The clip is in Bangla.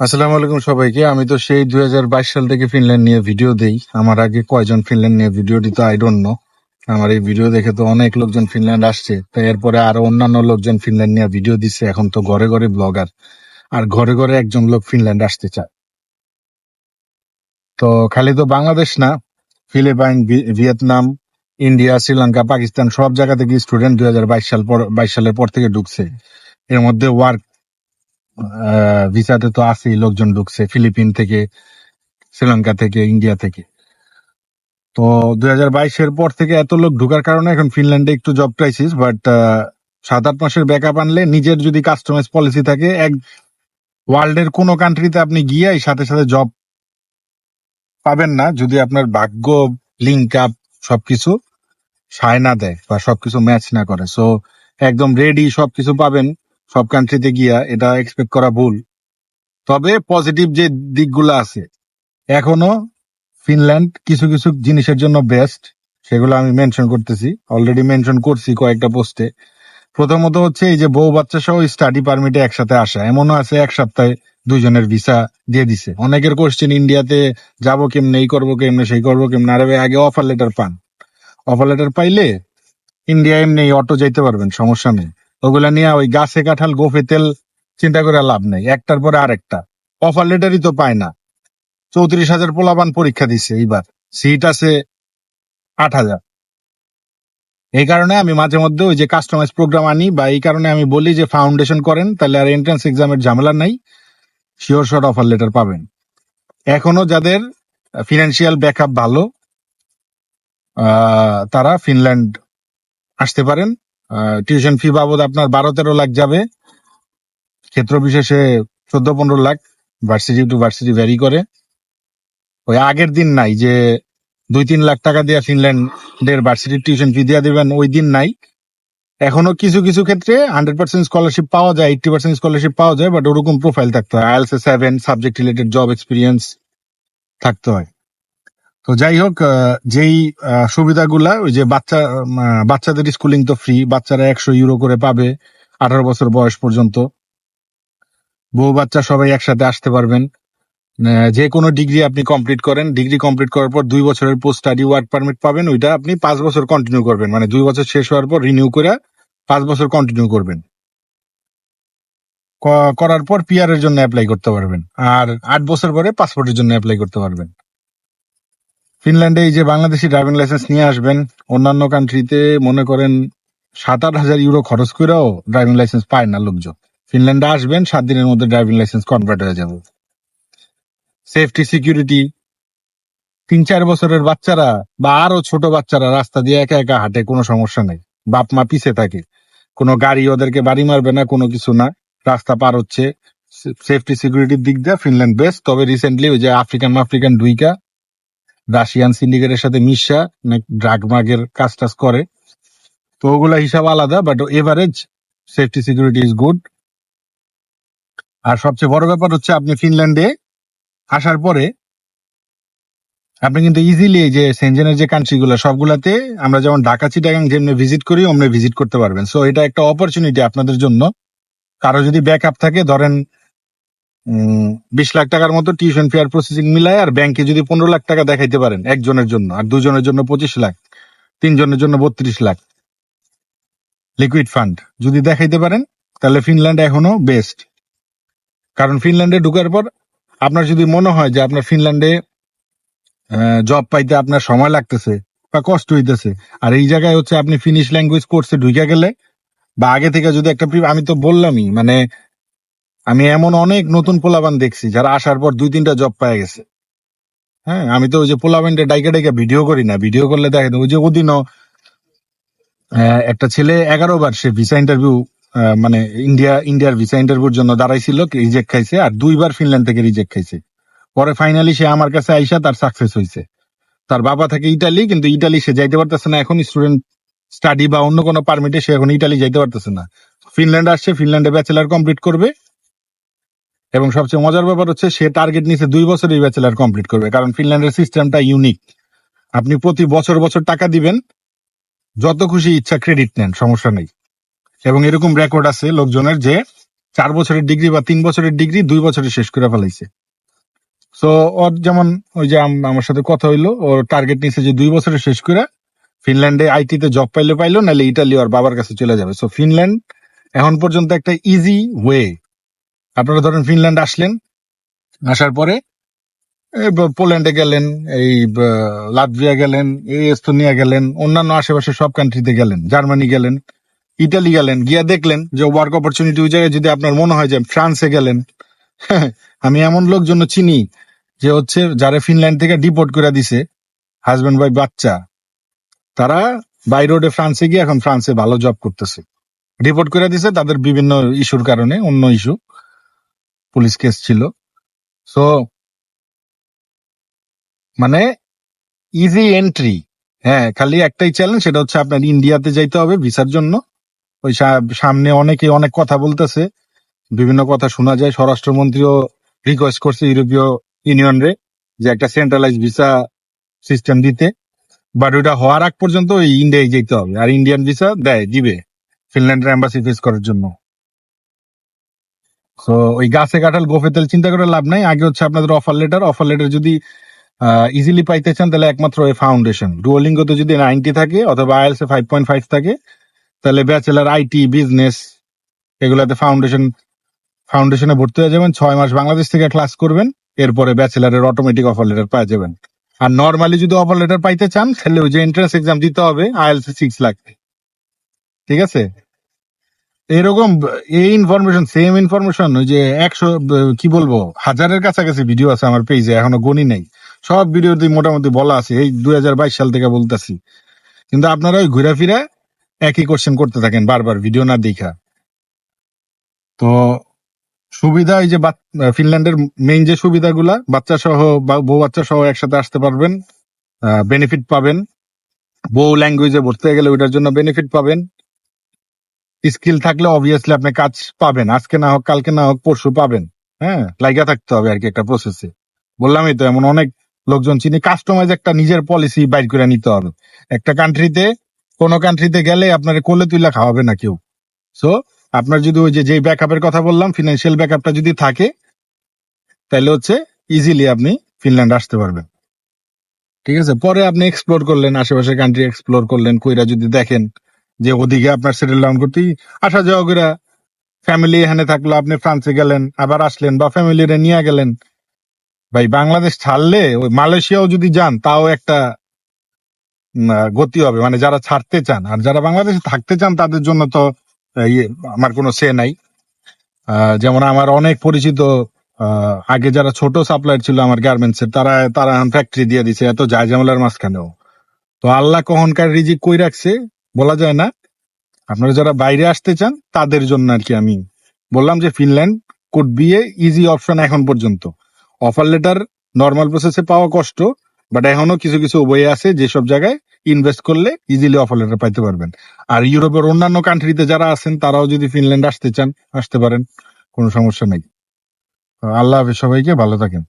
আসসালামু আলাইকুম সবাইকে। আমি তো সেই দুই হাজার বাইশ সাল থেকে ফিনল্যান্ড নিয়ে ভিডিও দেই। আমার আগে কয়জন ফিনল্যান্ড নিয়ে ভিডিও দিত আই ডোন্ট নো আমার এই ভিডিও দেখে তো অনেক লোকজন ফিনল্যান্ড আসছে। তাই এরপরে আরও অন্যান্য লোকজন ফিনল্যান্ড নিয়ে ভিডিও দিচ্ছে। এখন তো ঘরে ঘরে ব্লগার। আর ঘরে ঘরে একজন লোক ফিনল্যান্ড আসতে চায়। তো খালি তো বাংলাদেশ না, Philippine Vietnam, India, Sri Lanka, Pakistan সব জায়গা থেকে স্টুডেন্ট দুই হাজার বাইশ সাল বাইশ সালের পর থেকে ঢুকছে। এর মধ্যে ওয়ার্ক ভিসাতে তো আছেই, লোকজন ঢুকছে, ফিলিপিন থেকে, শ্রীলঙ্কা থেকে, ইন্ডিয়া থেকে। তো দুই হাজার বাইশের পর থেকে এত লোক ঢোকার কারণে এখন ফিনল্যান্ডে একটু জব ক্রাইসিস বাট সাত আট মাসের ব্যাকআপ আনলে নিজের যদি কাস্টমাইজ পলিসি থাকে, এক ওয়ার্ল্ডের কোনো কান্ট্রিতে আপনি গিয়ে সাথে সাথে জব পাবেন না, যদি আপনার ভাগ্য লিঙ্ক আপ সবকিছু সায় না দেয় বা সবকিছু ম্যাচ না করে। সো একদম রেডি সবকিছু পাবেন। সব কান্ট্রিতে গিয়া এটা এক্সপেক্ট করা ভুল। তবে পজিটিভ যে দিকগুলো আছে, এখনও ফিনল্যান্ড কিছু কিছু জিনিসের জন্য বেস্ট সেগুলো আমি মেনশন করতেছি। অলরেডি মেনশন করছি কয়েকটা পোস্টে প্রথমত হচ্ছে এই যে বউ বাচ্চা সহ স্টাডি পারমিটে একসাথে আসা। এমনও আছে এক সপ্তাহে দুইজনের ভিসা দিয়ে দিছে। অনেকের কোশ্চেন ইন্ডিয়াতে যাব কেমনে? এই করব কেমনে? সেই করব কেমনে? আরে আগে অফার লেটার পান। অফার লেটার পাইলে ইন্ডিয়া এমনি অটো যাইতে পারবেন, সমস্যা নেই। ওগুলা নিয়ে ওই গাছে কাঁঠাল, গোফে তেল চিন্তা করে লাভ নেই। একটার পরে আরেকটা। অফার লেটারই তো পায় না। চৌত্রিশ হাজার পোলাবান পরীক্ষা দিছে এইবার। সিট আছে আট হাজার। এই কারণে আমি মাঝে মধ্যে ওই যে কাস্টমাইজ প্রোগ্রাম আনি বা এই কারণে আমি বলি যে ফাউন্ডেশন করেন, তাহলে আর এন্ট্রান্স এক্সামের ঝামেলা নাই। শিওর শর্ট অফার লেটার পাবেন। এখনও যাদের ফিনান্সিয়াল ব্যাকআপ ভালো তারা ফিনল্যান্ড আসতে পারেন। টিউশন ফি বাবদ আপনার বারো তেরো লাখ যাবে। ক্ষেত্র বিশেষে চোদ্দ পনেরো lakh varsity to varsity vary করে। ওই আগের দিন নাই যে দুই তিন লাখ টাকা দিয়ে ফিনল্যান্ডের ভার্সিটির টিউশন ফি দিয়ে দেবেন, ওই দিন নাই। এখনও কিছু কিছু ক্ষেত্রে হান্ড্রেড পার্সেন্ট স্কলারশিপ পাওয়া যায় এইটটি পার্সেন্ট স্কলারশিপ পাওয়া যায় বাট ওরকম প্রোফাইল থাকতে হয়। IELTS seven subject related job experience থাকতে হয়। তো যাই হোক যেই সুবিধাগুলা, ওই যে বাচ্চা বাচ্চাদের স্কুলিং তো ফ্রি বাচ্চারা একশো ইউরো করে পাবে আঠারো বছর বয়স পর্যন্ত। বউ বাচ্চা সবাই একসাথে আসতে পারবেন। যে কোনো ডিগ্রি আপনি কমপ্লিট করেন, ডিগ্রি কমপ্লিট করার পর দুই বছরের পোস্ট স্টাডি ওয়ার্ক পারমিট পাবেন, ওইটা আপনি পাঁচ বছর কন্টিনিউ করবেন। মানে দুই বছর শেষ হওয়ার পর রিনিউ করে পাঁচ বছর কন্টিনিউ করবেন। করার পর পিআর এর জন্য অ্যাপ্লাই করতে পারবেন। আর আট বছর পরে পাসপোর্টের জন্য অ্যাপ্লাই করতে পারবেন। ফিনল্যান্ডে এই যে বাংলাদেশি ড্রাইভিং লাইসেন্স নিয়ে আসবেন, অন্যান্য কান্ট্রিতে মনে করেন সাত আট হাজার ইউরো খরচ করেও ড্রাইভিং লাইসেন্স পায় না লোকজন। ফিনল্যান্ডে আসবেন, সাত দিনের মধ্যে ড্রাইভিং লাইসেন্স কনভার্ট হয়ে যাবে। সেফটি সিকিউরিটি তিন চার বছরের বাচ্চারা বা আরও ছোট বাচ্চারা রাস্তা দিয়ে একা একা হাঁটে, কোনো সমস্যা নেই। বাপ, মা পিছে থাকে। কোনো গাড়ি ওদেরকে বাড়ি মারবে না, কোনো কিছু না। রাস্তা পার হচ্ছে। সেফটি সিকিউরিটির দিক দিয়ে ফিনল্যান্ড বেস্ট তবে রিসেন্টলি ওই যে আফ্রিকান আফ্রিকান দুইকা রাশিয়ান সিন্ডিকেটের সাথে মিশা ড্রাগ মাগের কাজ টাজ করে। তো ওগুলা হিসাব আলাদা but average safety security is good আর সবচেয়ে বড় ব্যাপার হচ্ছে, আপনি ফিনল্যান্ডে আসার পরে আপনি কিন্তু ইজিলি যে সেনজেনের যে কান্ট্রি গুলো সবগুলাতে আমরা যেমন ঢাকা চিটাগাং যেমনি ভিজিট করি, অমনি ভিজিট করতে পারবেন। সো এটা একটা অপরচুনিটি আপনাদের জন্য। কারও যদি ব্যাকআপ থাকে, ধরেন বিশ লাখ টাকার মতো টিউশন ফেয়ার প্রসেসিং মিলায় আর ব্যাংকে যদি পনেরো লাখ টাকা দেখাইতে পারেন, একজনের জন্য, আর দুজনের জন্য পঁচিশ লাখ, তিনজনের জন্য বত্রিশ লাখ। লিকুইড ফান্ড যদি দেখাইতে পারেন, তাহলে ফিনল্যান্ড এখনও বেস্ট কারণ ফিনল্যান্ডে ঢুকার পর আপনার যদি মনে হয় যে আপনার ফিনল্যান্ডে জব পাইতে আপনার সময় লাগতেছে বা কষ্ট হইতেছে, আর এই জায়গায় হচ্ছে আপনি ফিনিশ ল্যাঙ্গুয়েজ কোর্সে ঢুকে গেলে, বা আগে থেকে যদি একটা আমি তো বললামই মানে আমি এমন অনেক নতুন পোলাবান দেখছি যারা আসার পর দুই তিনটা জব পায় গেছে। হ্যাঁ আমি তো ওই যে পোলাবানটা ডাইকা ডাইকা ভিডিও করি না। ভিডিও করলে দেখেন, ওই যে ওদিনও একটা ছেলে এগারো বার সে ভিসা ইন্টারভিউ মানে ইন্ডিয়া ইন্ডিয়ার ভিসা ইন্টারভিউর জন্য দাঁড়াইছিল রিজেক্ট খাইছে, আর দুইবার ফিনল্যান্ড থেকে রিজেক্ট খাইছে। পরে ফাইনালি সে আমার কাছে আইসা তার সাকসেস হয়েছে তার বাবা থাকে ইটালি কিন্তু ইটালি সে যাইতে পারতেছে না। এখন স্টুডেন্ট স্টাডি বা অন্য কোনো পারমিটে সে এখন ইটালি যাইতে পারতেছে না। ফিনল্যান্ড আসছে ফিনল্যান্ডে ব্যাচেলার কমপ্লিট করবে। এবং সবচেয়ে মজার ব্যাপার হচ্ছে সে টার্গেট নিচে দুই বছর এই ব্যাচেলার কমপ্লিট করবে, কারণ ফিনল্যান্ডের সিস্টেমটা ইউনিক আপনি প্রতি বছর বছর টাকা দিবেন, যত খুশি ইচ্ছা ক্রেডিট নেন, সমস্যা নেই। এবং এরকম রেকর্ড আছে লোকজনের যে চার বছরের ডিগ্রি বা তিন বছরের ডিগ্রি দুই বছরে শেষ করে ফেলাইছে। সো ওর যেমন ওই যে আম- আমার সাথে কথা হইল, ওর টার্গেট নিছে যে দুই বছরে শেষ করে ফিনল্যান্ডে আইটিতে জব পাইলে পাইলো, নাহলে ইটালি ওর বাবার কাছে চলে যাবে। সো ফিনল্যান্ড এখন পর্যন্ত একটা ইজি ওয়ে আপনারা ধরেন ফিনল্যান্ড আসলেন, আসার পরে পোল্যান্ডে গেলেন, এই লাটভিয়া গেলেন, এই, এস্তোনিয়া গেলেন, অন্যান্য আশেপাশে সব কান্ট্রিতে গেলেন, জার্মানি গেলেন ইটালি গেলেন, গিয়া দেখলেন যে ওয়ার্ক অপরচুনিটি ওই জায়গায় যদি আপনার মনে হয় যে ফ্রান্সে গেলেন, আমি এমন লোকজন চিনি যে হচ্ছে যারা ফিনল্যান্ড থেকে ডিপোর্ট করে দিছে হাজব্যান্ড ওয়াইফ বাচ্চা, তারা বাই রোডে ফ্রান্সে গিয়ে এখন ফ্রান্সে ভালো জব করতেছে। রিপোর্ট করে দিছে তাদের বিভিন্ন ইস্যুর কারণে, অন্য ইস্যু পুলিশ কেস ছিল। সো মানে ইজি এন্ট্রি হ্যাঁ খালি একটাই চ্যালেঞ্জ সেটা হচ্ছে আপনার ইন্ডিয়াতে যাইতে হবে ভিসার জন্য। ওই সামনে অনেকে অনেক কথা বলতেছে। বিভিন্ন কথা শোনা যায়। স্বরাষ্ট্রমন্ত্রীও রিকোয়েস্ট করছে ইউরোপীয় ইউনিয়ন রে যে একটা সেন্ট্রালাইজ ভিসা সিস্টেম দিতে। বাট ওইটা হওয়ার আগ পর্যন্ত ওই ইন্ডিয়ায় যেতে হবে। আর ইন্ডিয়ান ভিসা দেয়, দিবে। ফিনল্যান্ডের এম্বাসি ফেস করার জন্য। তো ওই গাছে কাঁঠাল গোফে তেল চিন্তা করে লাভ নাই। আগে হচ্ছে আপনাদের অফার লেটার অফার লেটার যদি ইজিলি পাইতে চান, তাহলে একমাত্র ওই ফাউন্ডেশন ডুয়োলিঙ্গোতে যদি নাইনটি থাকে, অথবা আইএলস ফাইভ পয়েন্ট ফাইভ থাকে, তাহলে ব্যাচেলার আইটি বিজনেস এগুলাতে ফাউন্ডেশন ফাউন্ডেশনে ভর্তি হয়ে যাবেন। ছয় মাস বাংলাদেশ থেকে ক্লাস করবেন। এরপরে ব্যাচেলারের অটোমেটিক অফার লেটার পেয়ে যাবেন। আর নর্মালি যদি অফার লেটার পাইতে চান, তাহলে ওই যে এন্ট্রান্স এক্সাম দিতে হবে আইএলস সিক্স লাগবে ঠিক আছে? এরকম, এই ইনফরমেশন সেম ইনফরমেশন ওই যে একশো, কি বলব, হাজারের কাছাকাছি ভিডিও আছে আমার পেজে এখনও গণি নাই। সব ভিডিওতে মোটামুটি বলা আছে, এই দু হাজার বাইশ সাল থেকে বলতেছি। কিন্তু আপনারা ওই ঘুরে ফিরে একই কোশ্চেন করতে থাকেন বারবার ভিডিও না দেখা। তো সুবিধা, এই যে ফিনল্যান্ডের মেইন যে সুবিধাগুলা বাচ্চা সহ বউ বাচ্চা সহ একসাথে আসতে পারবেন বেনিফিট পাবেন। বউ ল্যাঙ্গুয়েজে ভর্তি গেলে ওইটার জন্য বেনিফিট পাবেন। স্কিল থাকলে অবভিয়াসলি আপনি কাজ পাবেন। আজকে না হোক, কালকে না হোক, পরশু পাবেন। হ্যাঁ লাইগা থাকতে হবে আর কি একটা প্রসেসে বললামই তো, এমন অনেক লোকজন চিনি কাস্টমাইজ একটা নিজের পলিসি বাইর করে নিতে হবে। একটা কান্ট্রিতে কোন কান্ট্রিতে গেলে আপনার কোলে তুইলা খাওয়াবে না কেউ। সো আপনার যদি ওই যে, যেই ব্যাকআপের কথা বললাম ফিনান্সিয়াল ব্যাকআপটা যদি থাকে তাহলে হচ্ছে ইজিলি আপনি ফিনল্যান্ড আসতে পারবেন। ঠিক আছে? পরে আপনি এক্সপ্লোর করলেন, আশেপাশের কান্ট্রি এক্সপ্লোর করলেন, কইরা যদি দেখেন যে ওদিকে আপনার সেটেল ডাউন করতে আসা যাওয়া করে ফ্যামিলি এখানে থাকল আপনি ফ্রান্সে গেলেন আবার আসলেন বা ফ্যামিলিরে নিয়ে গেলেন। ভাই বাংলাদেশ ছাড়লে ওই মালয়েশিয়াও যদি যান তাও একটা গতি হবে। মানে যারা ছাড়তে চান আর যারা বাংলাদেশে থাকতে চান তাদের জন্য তো ইয়ে, আমার কোনো সে নাই। যেমন আমার অনেক পরিচিত আগে যারা ছোট সাপ্লায়ার ছিল আমার গার্মেন্টস এর তারা তারা ফ্যাক্টরি দিয়ে দিছে এত যায় জামেলার মাঝখানেও। তো আল্লাহ কখনকার রিজিক কই রাখছে বলা যায় না। আপনারা যারা বাইরে আসতে চান, তাদের জন্য আর কি আমি বললাম যে Finland could a easy option এখন পর্যন্ত। অফার লেটার নর্মাল প্রসেসে পাওয়া কষ্ট বাট এখনও কিছু কিছু বই আছে যেসব জায়গায় ইনভেস্ট করলে ইজিলি অফার লেটার পাইতে পারবেন। আর ইউরোপের অন্যান্য কান্ট্রিতে যারা আছেন, তারাও যদি ফিনল্যান্ড আসতে চান, আসতে পারেন, কোনো সমস্যা নেই। আল্লাহ হাফেজ সবাইকে, ভালো থাকেন।